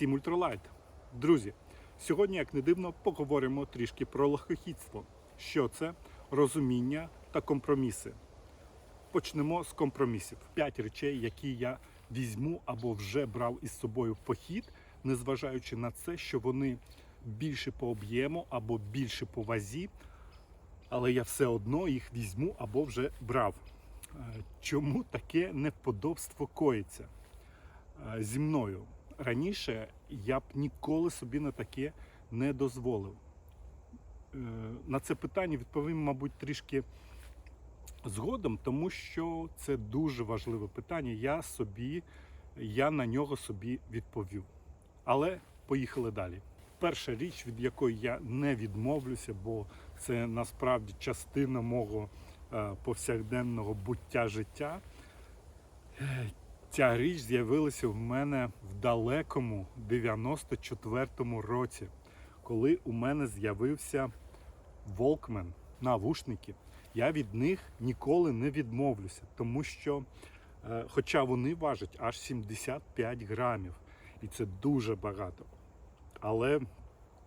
Всім ультралайт. Друзі, сьогодні, як не дивно, поговоримо трішки про лохохідство. Що це розуміння та компроміси. Почнемо з компромісів. П'ять речей, які я візьму або вже брав із собою в похід, незважаючи на це, що вони більше по об'єму або більше по вазі, але я все одно їх візьму або вже брав. Е, Чому таке невподобство коїться е, зі мною? Раніше я б ніколи собі на таке не дозволив. Е, На це питання відповім, мабуть, трішки згодом, тому що це дуже важливе питання. Я собі, я на нього собі відповів. Але поїхали далі. Перша річ, від якої я не відмовлюся, бо це насправді частина мого е, повсякденного буття життя. Ця річ з'явилася в мене в далекому 94-му році, коли у мене з'явився Walkman, навушники. Я від них ніколи не відмовлюся, тому що, е, хоча вони важать аж 75 грамів, і це дуже багато. Але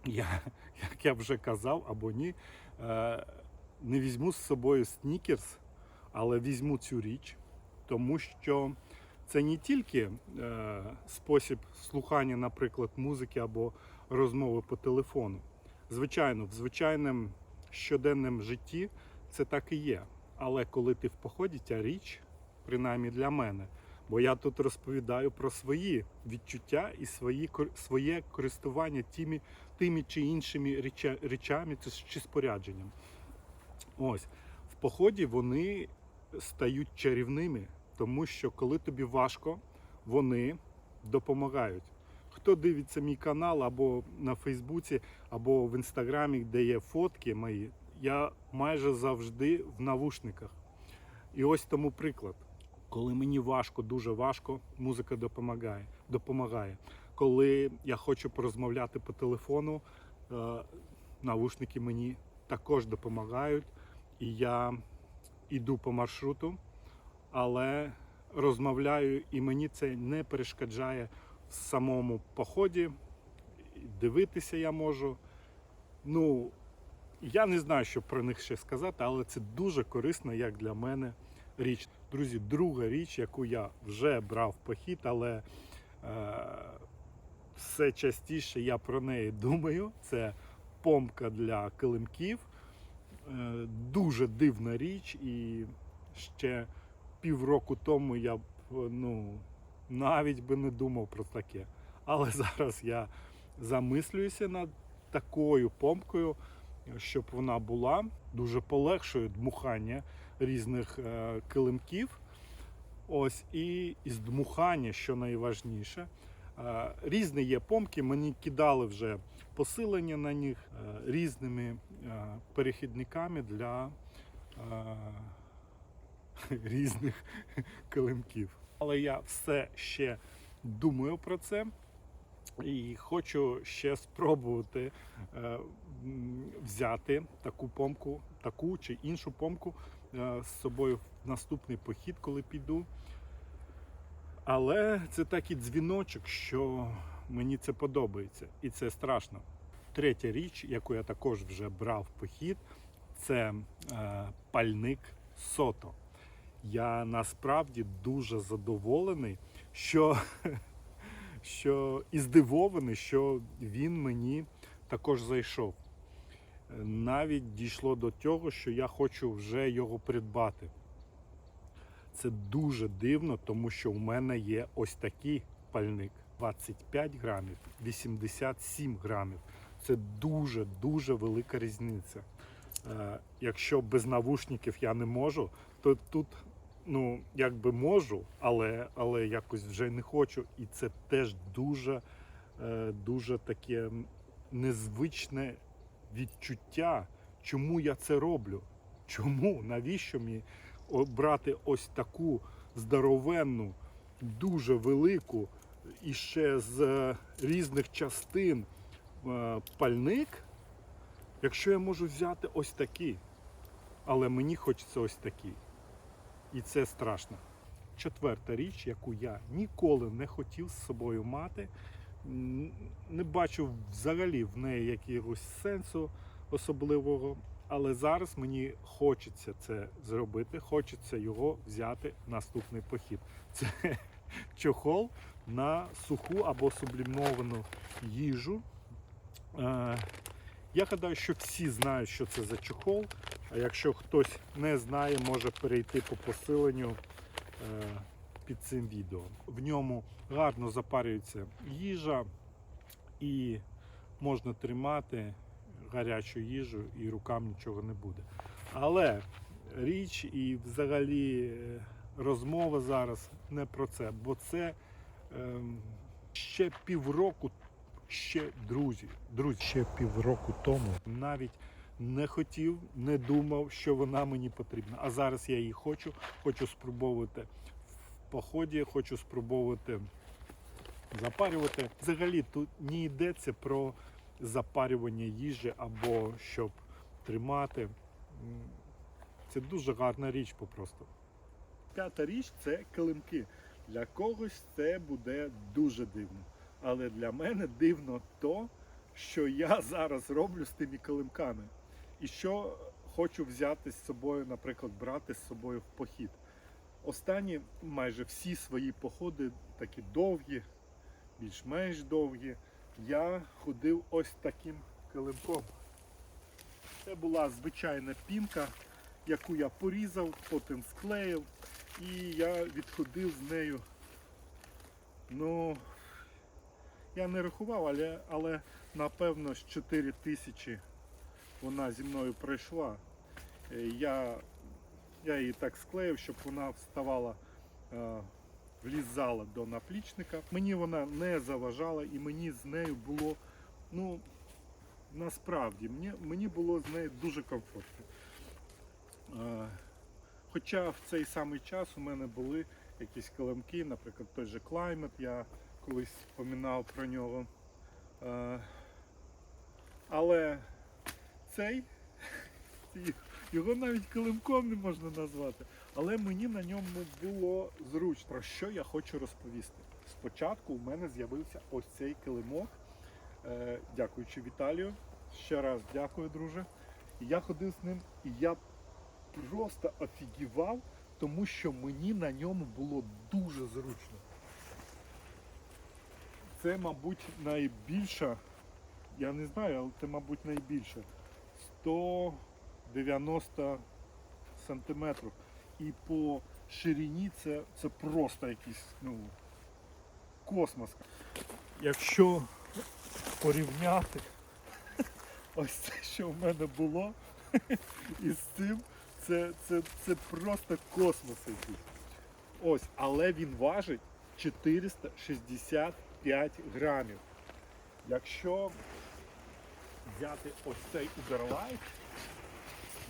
я, як я вже казав або ні, е, не візьму з собою снікерс, але візьму цю річ, тому що це не тільки е, спосіб слухання, наприклад, музики або розмови по телефону. Звичайно, в звичайному щоденному житті це так і є. Але коли ти в поході, ця річ, принаймні для мене, бо я тут розповідаю про свої відчуття і свої, своє користування тими, тими чи іншими реча- речами чи- спорядженням. Ось в поході вони стають чарівними, тому що коли тобі важко, вони допомагають. Хто дивиться мій канал або на Фейсбуці, або в інстаграмі, де є фотки мої, я майже завжди в навушниках. І ось тому приклад. Коли мені важко, дуже важко, музика допомагає. допомагає. Коли я хочу порозмовляти по телефону, е, навушники мені також допомагають. І я йду по маршруту, але розмовляю, і мені це не перешкоджає в самому поході. Дивитися я можу. Ну, я не знаю, що про них ще сказати, але це дуже корисна, як для мене, річ. Друзі, друга річ, яку я вже брав похід, але е, все частіше я про неї думаю. Це помка для килимків. Е, дуже дивна річ, і ще півроку тому я б ну, навіть би не думав про таке. Але зараз я замислююся над такою помкою, щоб вона була, дуже полегшує дмухання різних е, килимків. Ось і із дмухання, що найважніше. Е, Різні є помки, мені кидали вже посилення на них е, різними е, перехідниками для е, різних килимків. Але я все ще думаю про це і хочу ще спробувати е, взяти таку помку, таку чи іншу помку е, з собою в наступний похід, коли піду. Але це такий дзвіночок, що мені це подобається, і це страшно. Третя річ, яку я також вже брав в похід, це е, пальник сото. Я насправді дуже задоволений, що, що і здивований, що він мені також зайшов. Навіть дійшло до того, що я хочу вже його придбати. Це дуже дивно, тому що в мене є ось такий пальник 25 грамів, 87 грамів. Це дуже дуже велика різниця. Е, якщо без навушників я не можу, то тут ну якби можу, але, але якось вже не хочу. І це теж дуже, е, дуже таке незвичне відчуття, чому я це роблю. Чому? Навіщо мені брати ось таку здоровенну, дуже велику і ще з е, різних частин е, пальник, якщо я можу взяти ось такий. Але мені хочеться ось такий. І це страшно. Четверта річ, яку я ніколи не хотів з собою мати, не бачу взагалі в неї якогось сенсу особливого. Але зараз мені хочеться це зробити, хочеться його взяти в наступний похід. Це чохол на суху або сублімовану їжу. Е, Я гадаю, що всі знають, що це за чохол. А якщо хтось не знає, може перейти по посиленню е, під цим відео. В ньому гарно запарюється їжа і можна тримати гарячу їжу і рукам нічого не буде. Але річ і взагалі е, розмова зараз не про це, бо це ем, ще півроку, ще друзі, друзі, ще півроку тому навіть не хотів, не думав, що вона мені потрібна. А зараз я її хочу, хочу спробувати в поході, хочу спробувати запарювати. Взагалі тут не йдеться про запарювання їжі або щоб тримати. Це дуже гарна річ попросту. П'ята річ це килимки. Для когось це буде дуже дивно. Але для мене дивно то, що я зараз роблю з тими килимками. І що хочу взяти з собою, наприклад, брати з собою в похід. Останні майже всі свої походи такі довгі, більш-менш довгі. Я ходив ось таким килимком. Це була звичайна пінка, яку я порізав, потім склеїв, і я відходив з нею. Ну, я не рахував, але, але напевно з 4 тисячі вона зі мною пройшла. Е, Я, я її так склеїв, щоб вона вставала, е, влізала до наплічника. Мені вона не заважала і мені з нею було, ну, насправді, мені, мені було з нею дуже комфортно. Е, Хоча в цей самий час у мене були якісь килимки, наприклад, той же Climate, я колись споминав про нього. Але цей, його навіть килимком не можна назвати. Але мені на ньому було зручно. Про що я хочу розповісти? Спочатку у мене з'явився ось цей килимок, е, дякуючи Віталію. Ще раз дякую, друже. Я ходив з ним, і я просто офігівав, тому що мені на ньому було дуже зручно. Це, мабуть, найбільша, я не знаю, але це, мабуть, найбільше. 190 сантиметрів. І по ширині це, це просто якийсь ну, космос. Якщо порівняти ось це, що в мене було, із цим, це, це, це просто космос якийсь. Ось, але він важить 465 грамів. Якщо взяти ось цей Uberlight,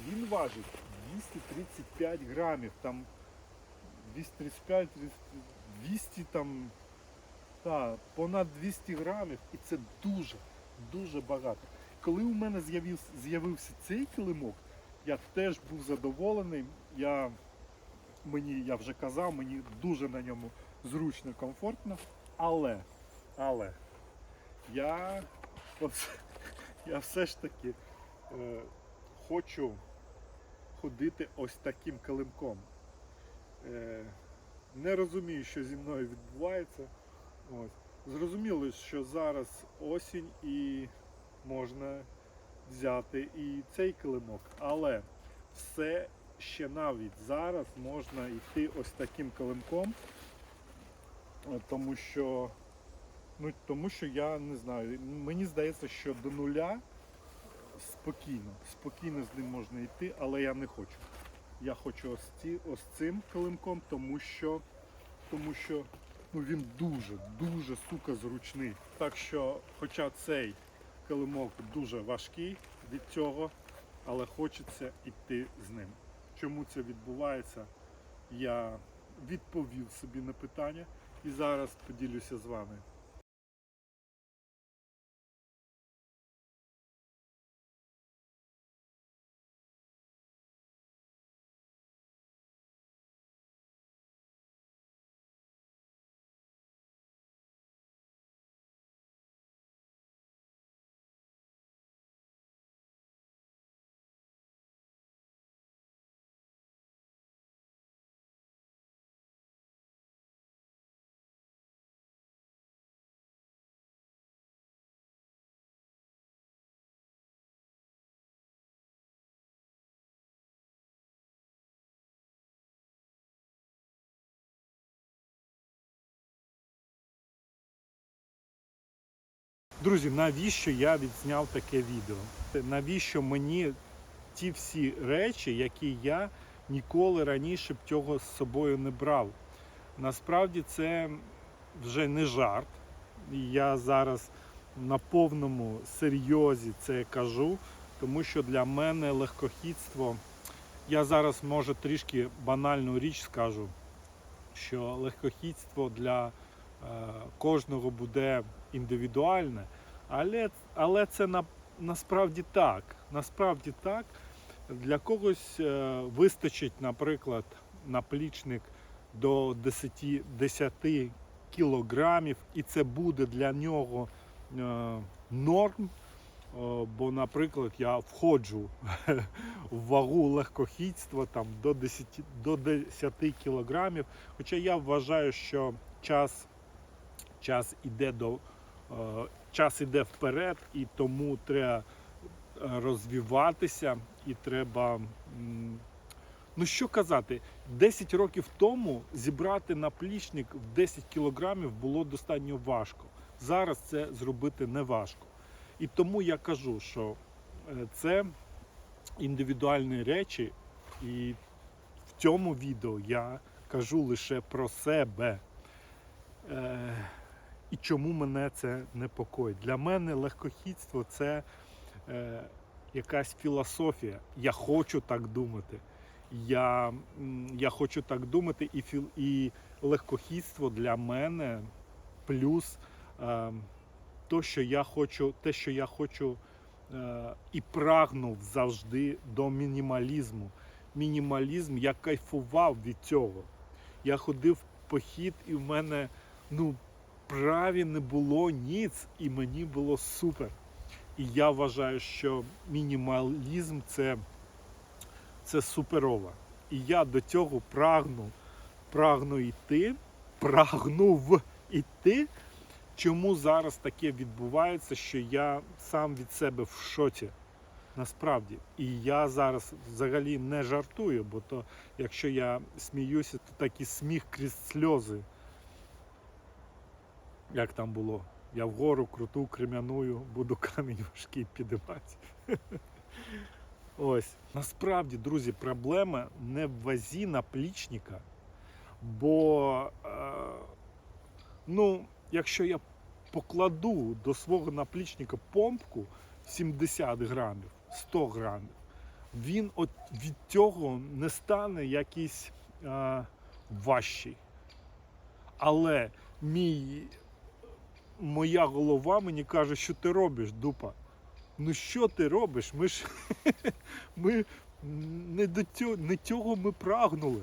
він важить 235 грамів. Там 235, 200 там, та, понад 200 грамів. І це дуже, дуже багато. Коли у мене з'явився, з'явився цей килимок, я теж був задоволений. Я, мені, я вже казав, мені дуже на ньому зручно, комфортно. Але, але я, от, я все ж таки е, хочу ходити ось таким килимком. Е, не розумію, що зі мною відбувається. Ось. Зрозуміло, що зараз осінь і можна взяти і цей килимок, але все ще навіть зараз можна йти ось таким килимком, е, тому що, ну, тому що я не знаю, мені здається, що до нуля спокійно, спокійно з ним можна йти, але я не хочу. Я хочу ось, ці, ось цим килимком, тому що, тому що ну, він дуже, дуже сука зручний. Так що, хоча цей килимок дуже важкий від цього, але хочеться йти з ним. Чому це відбувається? Я відповів собі на питання і зараз поділюся з вами. Друзі, навіщо я відзняв таке відео? Навіщо мені ті всі речі, які я ніколи раніше б цього з собою не брав? Насправді це вже не жарт. Я зараз на повному серйозі це кажу, тому що для мене легкохідство, я зараз може трішки банальну річ скажу, що легкохідство для кожного буде індивідуальне, але, але це на, насправді так. Насправді так. Для когось е, вистачить, наприклад, наплічник до 10, 10 кілограмів, і це буде для нього е, норм. Бо, наприклад, я входжу в вагу легкохідства там, до 10, до 10 кілограмів. Хоча я вважаю, що час, час іде до е, час іде вперед, і тому треба е, розвиватися, і треба. Ну що казати, 10 років тому зібрати наплічник в 10 кілограмів було достатньо важко. Зараз це зробити не важко. І тому я кажу, що е, це індивідуальні речі, і в цьому відео я кажу лише про себе. І чому мене це непокоїть. Для мене легкохідство це е, якась філософія. Я хочу так думати. Я, я хочу так думати, і, філ, і легкохідство для мене плюс е, то, що я хочу, те, що я хочу е, і прагнув завжди до мінімалізму. Мінімалізм, я кайфував від цього. Я ходив в похід, і в мене ну, праві не було ніц, і мені було супер. І я вважаю, що мінімалізм це, це суперово. І я до цього прагну, прагну йти, прагнув іти. Чому зараз таке відбувається, що я сам від себе в шоці? Насправді. І я зараз взагалі не жартую, бо то, якщо я сміюся, то такий сміх крізь сльози. Як там було? Я вгору круту крем'яную, буду камінь важкий підіймати. Ось. Насправді, друзі, проблема не в вазі наплічника, бо е, ну, якщо я покладу до свого наплічника помпку 70 грамів, 100 грамів, він от від цього не стане якийсь е, важчий. Але мій, моя голова мені каже, що ти робиш, дупа. Ну що ти робиш? Ми ж ми не до цього, не цього ми прагнули.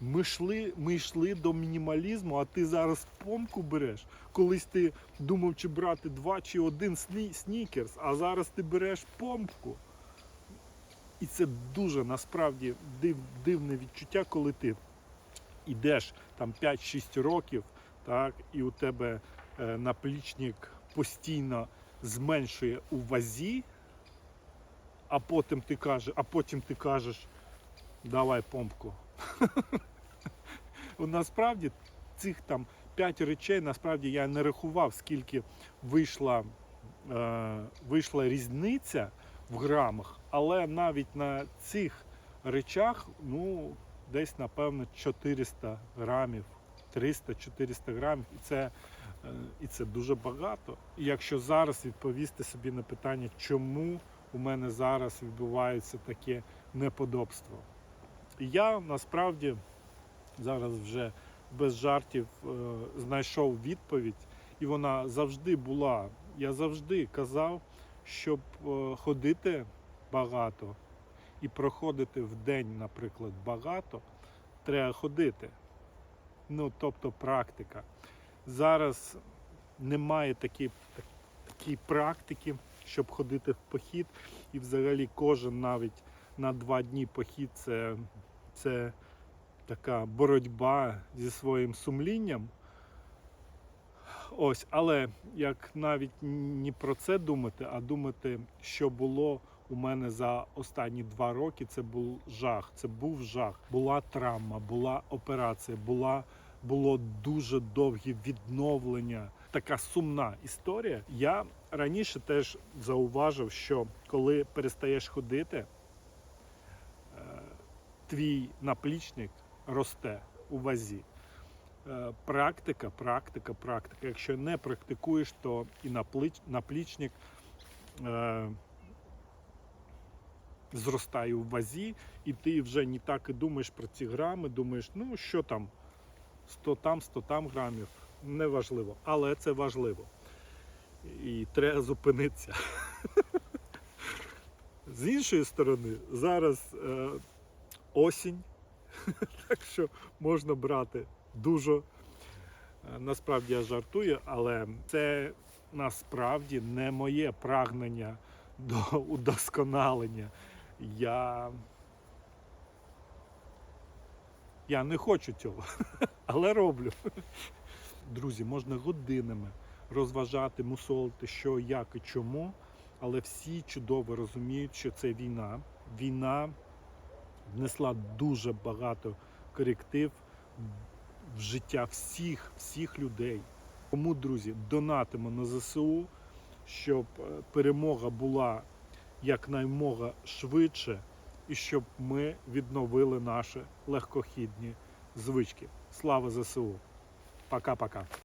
Ми йшли, ми йшли до мінімалізму, а ти зараз помку береш. Колись ти думав, чи брати два чи один сні, снікерс, а зараз ти береш помпку. І це дуже насправді див, дивне відчуття, коли ти йдеш там 5-6 років, так, і у тебе наплічник постійно зменшує у вазі, а потім ти кажеш, а потім ти кажеш, давай помпку. Насправді цих там 5 речей, насправді я не рахував, скільки вийшла, е, вийшла різниця в грамах, але навіть на цих речах, ну, десь, напевно, 400 грамів, 300-400 грамів, і це, е, і це дуже багато. І якщо зараз відповісти собі на питання, чому у мене зараз відбувається таке неподобство. Я насправді зараз вже без жартів е, знайшов відповідь, і вона завжди була. Я завжди казав, щоб е, ходити багато і проходити в день, наприклад, багато, треба ходити. Ну, тобто практика. Зараз немає такої, такої практики, щоб ходити в похід. І взагалі кожен навіть на два дні похід це, це така боротьба зі своїм сумлінням. Ось, але як навіть не про це думати, а думати, що було у мене за останні два роки, це був жах. Це був жах. Була травма, була операція, була, було дуже довге відновлення така сумна історія. Я раніше теж зауважив, що коли перестаєш ходити, е, твій наплічник росте у вазі. Е, Практика, практика, практика. Якщо не практикуєш, то і наплічник е, зростає у вазі, і ти вже не так і думаєш про ці грами, думаєш, ну що там, 100 там, 100 там грамів, неважливо. Але це важливо. І треба зупинитися. З іншої сторони, зараз е, осінь, так що можна брати дуже. Е, Насправді я жартую, але це насправді не моє прагнення до удосконалення. Я, я не хочу цього, але роблю. Друзі, можна годинами розважати, мусолити, що, як і чому, але всі чудово розуміють, що це війна. Війна внесла дуже багато коректив в життя всіх, всіх людей. Тому, друзі, донатимо на ЗСУ, щоб е, перемога була якнаймога швидше, і щоб ми відновили наші легкохідні звички. Слава ЗСУ! Пока-пока.